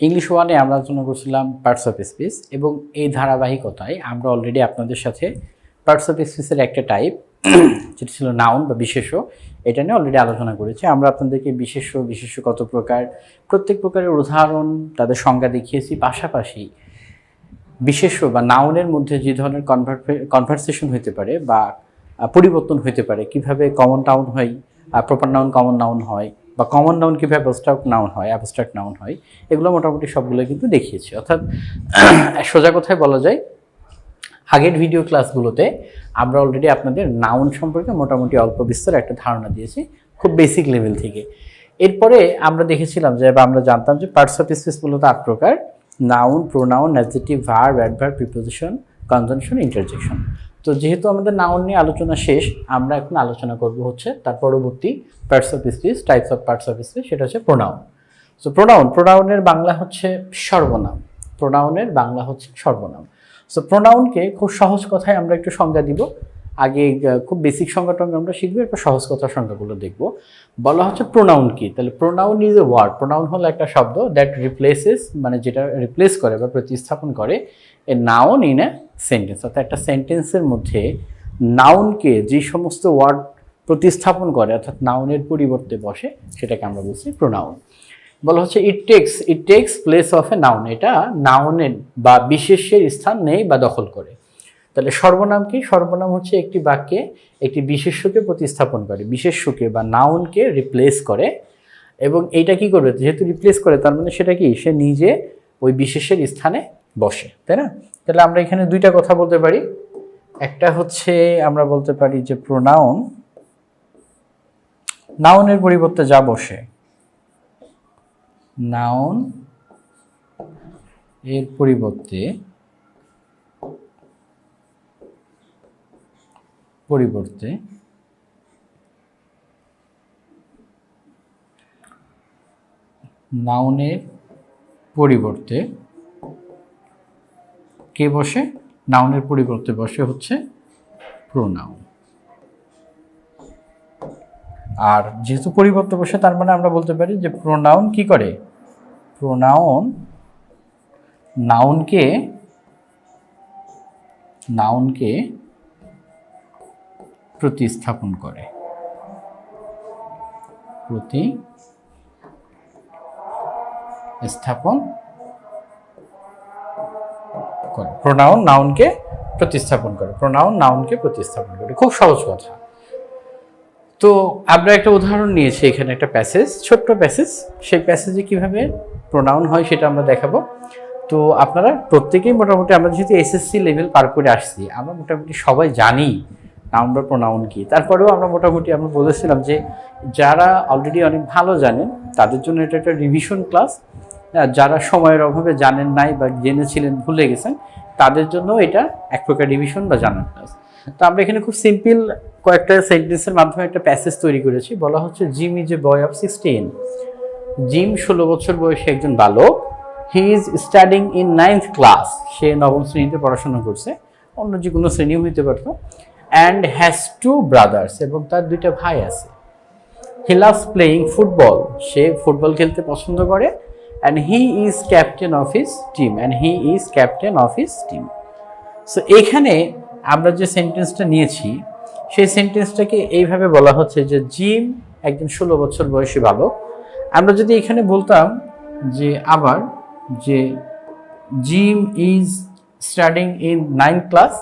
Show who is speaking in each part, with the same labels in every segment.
Speaker 1: English ওয়ানে আমরা আলোচনা করছিলাম পার্টস অফ স্পিচ এবং এই ধারাবাহিকতায় আমরা অলরেডি আপনাদের সাথে পার্টস অফ স্পিচের একটা টাইপ যেটা ছিল নাউন বা বিশেষ্য, এটা নিয়ে অলরেডি আলোচনা করেছি। আমরা আপনাদেরকে বিশেষ্য বিশেষ্য কত প্রকার, প্রত্যেক প্রকারের উদাহরণ তাদের সংজ্ঞা দেখিয়েছি। পাশাপাশি বিশেষ্য বা নাউনের মধ্যে যে ধরনের কনভারসেশন হতে পারে বা পরিবর্তন হতে পারে, কীভাবে কমন টাউন হয় প্রপার নাউন কমন নাউন হয় বা কমন নাউন কীভাবে অ্যাবস্ট্রাক্ট নাউন হয় অ্যাবস্ট্রাক্ট নাউন হয়, এগুলো মোটামুটি সবগুলো কিন্তু দেখিয়েছি। অর্থাৎ সোজা কথায় বলা যায়, আগের ভিডিও ক্লাসগুলোতে আমরা অলরেডি আপনাদের নাউন সম্পর্কে মোটামুটি অল্প বিস্তর একটা ধারণা দিয়েছি, খুব বেসিক লেভেল থেকে। এরপরে আমরা দেখেছিলাম যে, বা আমরা জানতাম যে পার্টস অফ স্পিচ মূলত আট প্রকার noun pronoun adjective verb adverb preposition conjunction interjection তো যেহেতু আমাদের নাউন নিয়ে আলোচনা শেষ, আমরা এখন আলোচনা করব হচ্ছে তার পরবর্তী parts of speech types of parts of speech সেটা হচ্ছে প্রোনাউন সো প্রোনাউন প্রোনাউনের বাংলা হচ্ছে সর্বনাম। প্রোনাউনের বাংলা হচ্ছে সর্বনাম। সো প্রোনাউনকে খুব সহজ কথায় আমরা একটু সংজ্ঞা দিব। আগে খুব বেসিক সংজ্ঞাটা আমরা শিখব, এরপর সহজ কথার সংজ্ঞাগুলো দেখব। বলা হচ্ছে প্রোনাউন কি? তাহলে pronoun is a word pronoun হলো একটা শব্দ দ্যাট রিপ্লেসেস মানে যেটা রিপ্লেস করে বা প্রতিস্থাপন করে a noun in a sentence অর্থাৎ একটা সেন্টেন্সের মধ্যে নাউনকে যে সমস্ত ওয়ার্ড প্রতিস্থাপন করে, অর্থাৎ নাউনের পরিবর্তে বসে, সেটাকে আমরা বলছি প্রোনাউন বলা হচ্ছে it takes it takes place of a noun এটা নাউনের বা বিশেষের স্থান নেই বা দখল করে। তাহলে সর্বনাম কি? সর্বনাম হচ্ছে একটি বাক্যে একটি বিশেষ্যকে প্রতিস্থাপন করে, বিশেষ্যকে বা নাউনকে রিপ্লেস করে, এবং এইটা কি করবে? যেহেতু রিপ্লেস করে, তার মানে সেটা কি? সে নিজে ওই বিশেষের স্থানে বসে, তাই না? তাহলে আমরা এখানে দুইটা কথা বলতে পারি। একটা হচ্ছে আমরা বলতে পারি যে প্রোনাউন নাউনের পরিবর্তে যা বসে নাউন এর পরিবর্তে পরিবর্তে নাউনের পরিবর্তে কে বসে? নাউনের পরিবর্তে বসে হচ্ছে প্রোনাউন আর যেহেতু পরিবর্তে বসে, তার মানে আমরা বলতে পারি যে প্রোনাউন কি করে? প্রোনাউন নাউনকে নাউনকে প্রতিস্থাপন করে। প্রতি স্থাপন করে। প্রোনাউন নাউনকে প্রতিস্থাপন করে। প্রোনাউন নাউনকে প্রতিস্থাপন করে। খুব সহজ কথা। তো আমরা একটা উদাহরণ নিয়েছি এখানে একটা প্যাসেজ, ছোট্ট প্যাসেজ। সেই প্যাসেজে কীভাবে প্রোনাউন হয় সেটা আমরা দেখাবো। তো আপনারা প্রত্যেকেই মোটামুটি আমরা যেহেতু এসএসসি লেভেল পার করে আসছি, আমরা মোটামুটি সবাই জানি নাউন বা প্রোনাউন কি। তারপরেও আমরা মোটামুটি আমরা বলেছিলাম যে যারা অলরেডি অনেক ভালো জানেন, তাদের জন্য এটা একটা রিভিশন ক্লাস যারা সময়ের অভাবে জানেন নাই বা জেনেছিলেন, ভুলে গেছেন, তাদের জন্য এটা এক প্রকার রিভিশন বা জানার ক্লাস তো আমরা এখানে খুব সিম্পল কয়েকটা সেন্টেন্সের মাধ্যমে একটা প্যাসেজ তৈরি করেছি। বলা হচ্ছে Jim is a boy of sixteen Jim ষোলো বছর বয়সে একজন বালক। He is studying in ninth class সে নবম শ্রেণীতে পড়াশোনা করছে। অন্য যে কোনো শ্রেণীও হইতে পারতো। অ্যান্ড হ্যাজ টু ব্রাদার্স এবং তার দুইটা ভাই আছে। হি লাভস প্লেয়িং ফুটবল সে ফুটবল খেলতে পছন্দ করে। And he is captain of his team and he is captain of his team so এখানে আমরা যে সেন্টেন্সটা নিয়েছি, সেই সেন্টেন্সটাকে এইভাবে বলা হচ্ছে যে জিম একজন ষোলো বছর বয়সী বালক। আমরা যদি এখানে বলতাম যে আবার যে Jim is studying in nine class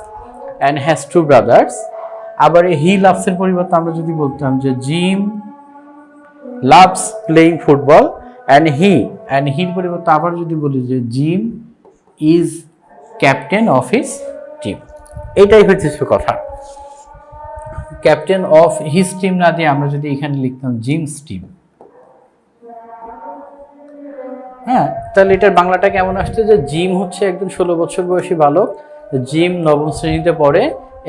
Speaker 1: and has two brothers আবার এই হি লাভসের পরিবর্তে আমরা যদি বলতাম যে Jim loves playing football and he and হির পরিবর্তে আবার যদি বলি যে Jim is captain of his team এটাই হচ্ছে কথা। ক্যাপ্টেন অফ হিস টিম না দিয়ে আমরা যদি এখানে লিখতাম জিমস টিম হ্যাঁ তাহলে এটার বাংলাটা কেমন আসছে যে জিম হচ্ছে একজন ষোলো বছর বয়সী বালক, জিম নবম শ্রেণীতে পড়ে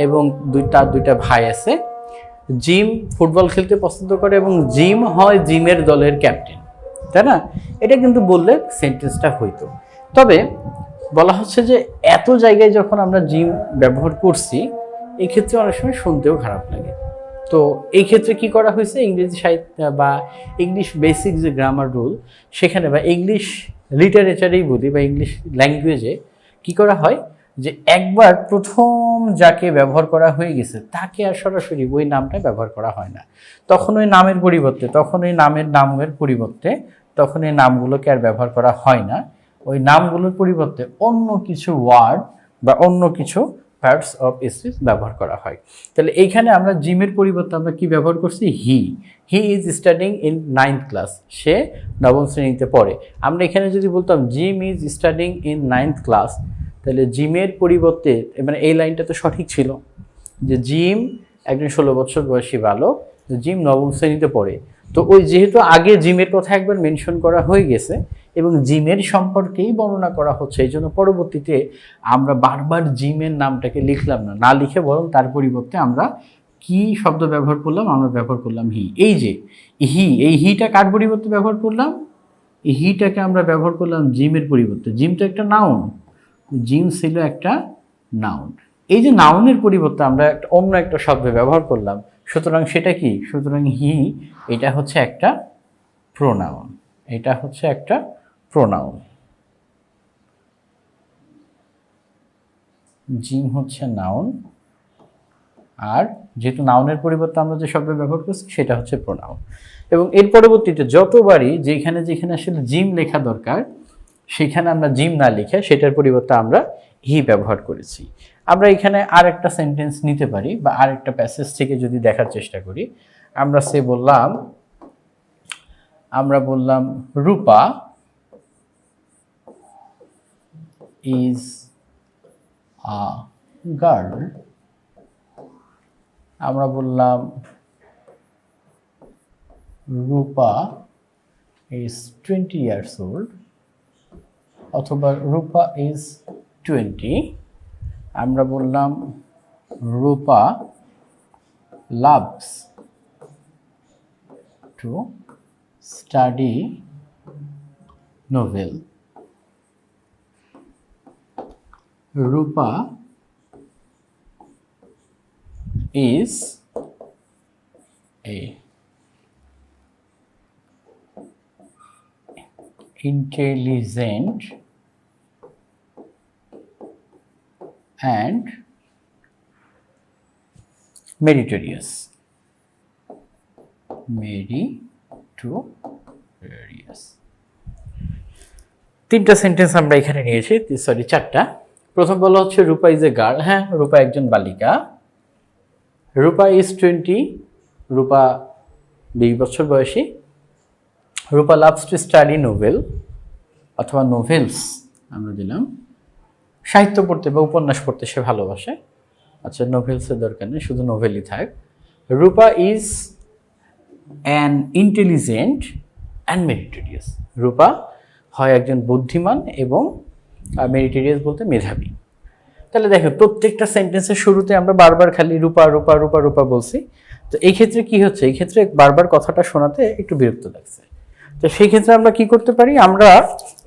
Speaker 1: এবং দুই, তার দুইটা ভাই আছে। জিম ফুটবল খেলতে পছন্দ করে এবং জিম হয় জিমের দলের ক্যাপ্টেন তাই না? এটা কিন্তু বললে সেন্টেন্সটা হইতো। তবে বলা হচ্ছে যে এত জায়গায় যখন আমরা জিম ব্যবহার করছি, এক্ষেত্রে অনেক সময় শুনতেও খারাপ লাগে। তো এই ক্ষেত্রে কি করা হয়েছে? ইংরেজি সাহিত্য বা ইংলিশ বেসিক যে গ্রামার রুল সেখানে বা ইংলিশ লিটারেচারেই বলি বা ইংলিশ ল্যাঙ্গুয়েজে কি করা হয়? যে একবার প্রথম যাকে ব্যবহার করা হয়ে গেছে, তাকে আর সরাসরি ওই নামটা ব্যবহার করা হয় না। তখন ওই নামের পরিবর্তে, তখন ওই নামের নামের পরিবর্তে, তখন এই নামগুলোকে আর ব্যবহার করা হয় না। ওই নামগুলোর পরিবর্তে অন্য কিছু ওয়ার্ড বা অন্য কিছু পার্টস অফ স্পিচ ব্যবহার করা হয়। তাহলে এইখানে আমরা জিমের পরিবর্তে আমরা কি ব্যবহার করছি? He he is studying in ninth class সে নবম শ্রেণীতে পড়ে। আমরা এখানে যদি বলতাম, Jim is studying in ninth class. তাহলে জিমের পরিবর্তে মানে এই লাইনটা তো সঠিক ছিল, যে জিম একজন ষোলো বছর বয়সী বালক জিম নবম শ্রেণীতে পড়ে। তো ওই যেহেতু আগে জিমের কথা একবার মেনশন করা হয়ে গেছে, এবং জিমের সম্পর্কেই বর্ণনা করা হচ্ছে, এই জন্য পরবর্তীতে আমরা বারবার জিমের নামটাকে লিখলাম না না লিখে বরং তার পরিবর্তে আমরা কি শব্দ ব্যবহার করলাম, আমরা ব্যবহার করলাম হি। এই যে হি, এই হিটা কার পরিবর্তে ব্যবহার করলাম? এই হিটাকে আমরা ব্যবহার করলাম জিমের পরিবর্তে। জিম তো একটা নাউন জিম ছিল একটা নাউন এই যে নাউনের পরিবর্তে আমরা একটা অন্য একটা শব্দ ব্যবহার করলাম, সুতরাং সেটা কি? সুতরাং হি, এটা হচ্ছে একটা প্রোনাউন এটা হচ্ছে একটা প্রোনাউন জিম হচ্ছে নাউন আর যেহেতু নাউনের পরিবর্তে আমরা যে শব্দ ব্যবহার করছি, সেটা হচ্ছে প্রোনাউন এবং এর পরবর্তীতে যতবারই যেখানে যেখানে আসলে জিম লেখা দরকার সেখানে আমরা জিম না লিখে সেটার পরিবর্তে আমরা হি ব্যবহার করেছি। আমরা এখানে আর একটা সেন্টেন্স নিতে পারি বা আর একটা প্যাসেজ থেকে যদি দেখার চেষ্টা করি, আমরা সে বললাম, আমরা বললাম, রূপা ইজ আ গার্ল আমরা বললাম, Rupa is twenty years old অথবা রূপা ইজ টোয়েন্টি আমরা বললাম Rupa loves to study novel Rupa is a intelligent and meritorious. Meritorious. তিনটা সেন্টেন্স আমরা এখানে নিয়েছি সরি চারটা। প্রথম বলা হচ্ছে, রূপা ইজ এ গার্ল হ্যাঁ রূপা একজন বালিকা। রূপা ইজ টোয়েন্টি রূপা বিশ বছর বয়সী। Rupa loves to study novel অথবা নোভেলস আমরা দিলাম। সাহিত্য পড়তে বা উপন্যাস পড়তে সে ভালোবাসে। আচ্ছা নোভেলসের দরকার নেই, শুধু নোভেলই থাক। Rupa is an intelligent and meritorious Rupa হয় একজন বুদ্ধিমান এবং মেরিটোরিয়াস বলতে মেধাবী। তাহলে দেখো, প্রত্যেকটা সেন্টেন্সের শুরুতে আমরা বারবার খালি রূপা রূপা রূপা রূপা বলছি। তো এই ক্ষেত্রে কি হচ্ছে? এই ক্ষেত্রে বারবার কথাটা শোনাতে একটু বিরক্ত লাগছে। তো সেই ক্ষেত্রে আমরা কি করতে পারি? আমরা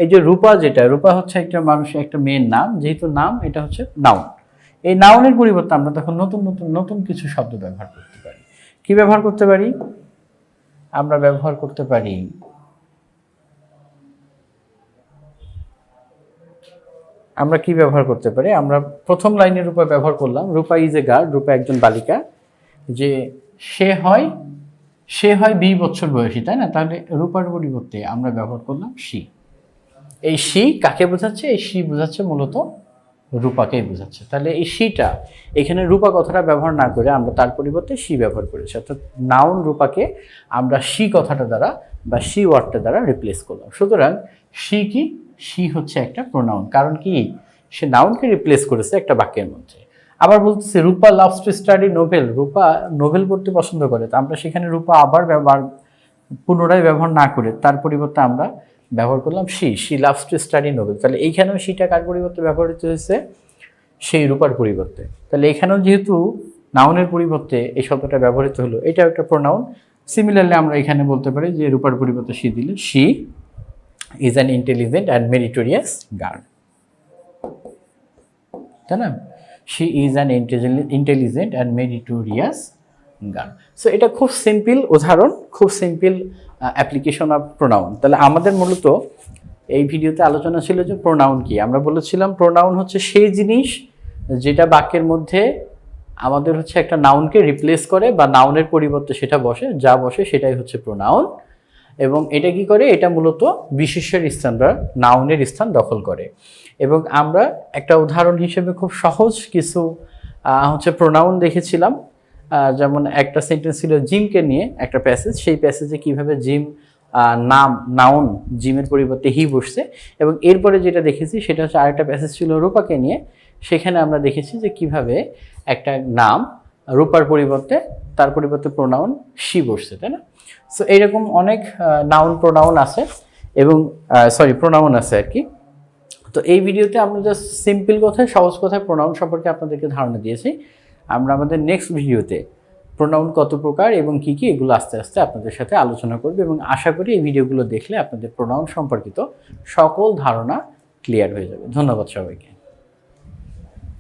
Speaker 1: এই যে রূপা যেটা, রূপা হচ্ছে একটা মানুষের একটা মেয়ের নাম, যেহেতু নাম এটা হচ্ছে নাউন এই নাউনের পরিবর্তে আমরা তখন নতুন নতুন নতুন কিছু শব্দ ব্যবহার করতে পারি। কি ব্যবহার করতে পারি? আমরা ব্যবহার করতে পারি আমরা কি ব্যবহার করতে পারি? আমরা প্রথম লাইনের রূপা ব্যবহার করলাম। রূপা ইজ এ গার্ড রূপা একজন বালিকা, যে সে হয় সে হয় বিশ বছর বয়সী, তাই না? তাহলে রূপার পরিবর্তে আমরা ব্যবহার করলাম সি। এই সি কাকে বোঝাচ্ছে? এই সি বোঝাচ্ছে মূলত রূপাকেই বোঝাচ্ছে। তাহলে এই সিটা, এখানে রূপা কথাটা ব্যবহার না করে আমরা তার পরিবর্তে সি ব্যবহার করেছি। অর্থাৎ নাউন রূপাকে আমরা সি কথাটা দ্বারা বা সি ওয়ার্ডটা দ্বারা রিপ্লেস করলাম। সুতরাং সি কি? সি হচ্ছে একটা প্রোনাউন কারণ কি? সে নাউনকে রিপ্লেস করেছে একটা বাক্যের মধ্যে। আবার বলতেছে, Rupa loves to study novel Rupa novel পড়তে পছন্দ করে। তো আমরা সেখানে রূপা আবার ব্যবহার, পুনরায় ব্যবহার না করে, তার পরিবর্তে আমরা ব্যবহার করলাম she she loves to study novel তাহলে এইখানেও সিটা কার পরিবর্তে ব্যবহৃত হয়েছে? সেই রূপার পরিবর্তে। তাহলে এখানেও যেহেতু নাউনের পরিবর্তে এই শব্দটা ব্যবহৃত হলো, এটাও একটা প্রোনাউন সিমিলারলি আমরা এখানে বলতে পারি যে রূপার পরিবর্তে সি দিলে she is an intelligent and meritorious girl তাই না? She is an intelligent and meritorious girl so এটা খুব সিম্পল উদাহরণ, খুব সিম্পল অ্যাপ্লিকেশন অফ প্রোনাউন তাহলে আমাদের মূলত এই ভিডিওতে আলোচনা ছিল যে প্রোনাউন কি। আমরা বলেছিলাম প্রোনাউন হচ্ছে সেই জিনিস যেটা বাক্যের মধ্যে আমাদের হচ্ছে একটা নাউনকে রিপ্লেস করে বা নাউনের পরিবর্তে সেটা বসে, যা বসে সেটাই হচ্ছে প্রোনাউন এবং এটা কি করে? এটা মূলত বিশেষ্যের স্থান বা নাউনের স্থান দখল করে। এবং আমরা একটা উদাহরণ হিসেবে খুব সহজ কিছু হচ্ছে প্রোনাউন দেখেছিলাম। যেমন একটা সেন্টেন্স ছিল জিমকে নিয়ে, একটা প্যাসেজ সেই প্যাসেজে কীভাবে জিম নাম নাউন জিমের পরিবর্তে হি বসছে। এবং এরপরে যেটা দেখেছি, সেটা হচ্ছে আরেকটা প্যাসেজ ছিল রূপাকে নিয়ে। সেখানে আমরা দেখেছি যে কীভাবে একটা নাম, রূপার পরিবর্তে, তার পরিবর্তে প্রোনাউন শি বসছে, তাই না? সো এইরকম অনেক নাউন প্রোনাউন আছে এবং সরি প্রোনাউন আছে আর কি। তো এই ভিডিওতে আমরা জাস্ট সিম্পল কথায়, সহজ কথায় প্রোনাউন সম্পর্কে আপনাদেরকে ধারণা দিয়েছি। আমরা আমাদের নেক্সট ভিডিওতে প্রোনাউন কত প্রকার এবং কি কি এগুলো আস্তে আস্তে আপনাদের সাথে আলোচনা করবে এবং আশা করি এই ভিডিওগুলো দেখলে আপনাদের প্রোনাউন সম্পর্কিত সকল ধারণা ক্লিয়ার হয়ে যাবে। ধন্যবাদ সবাইকে।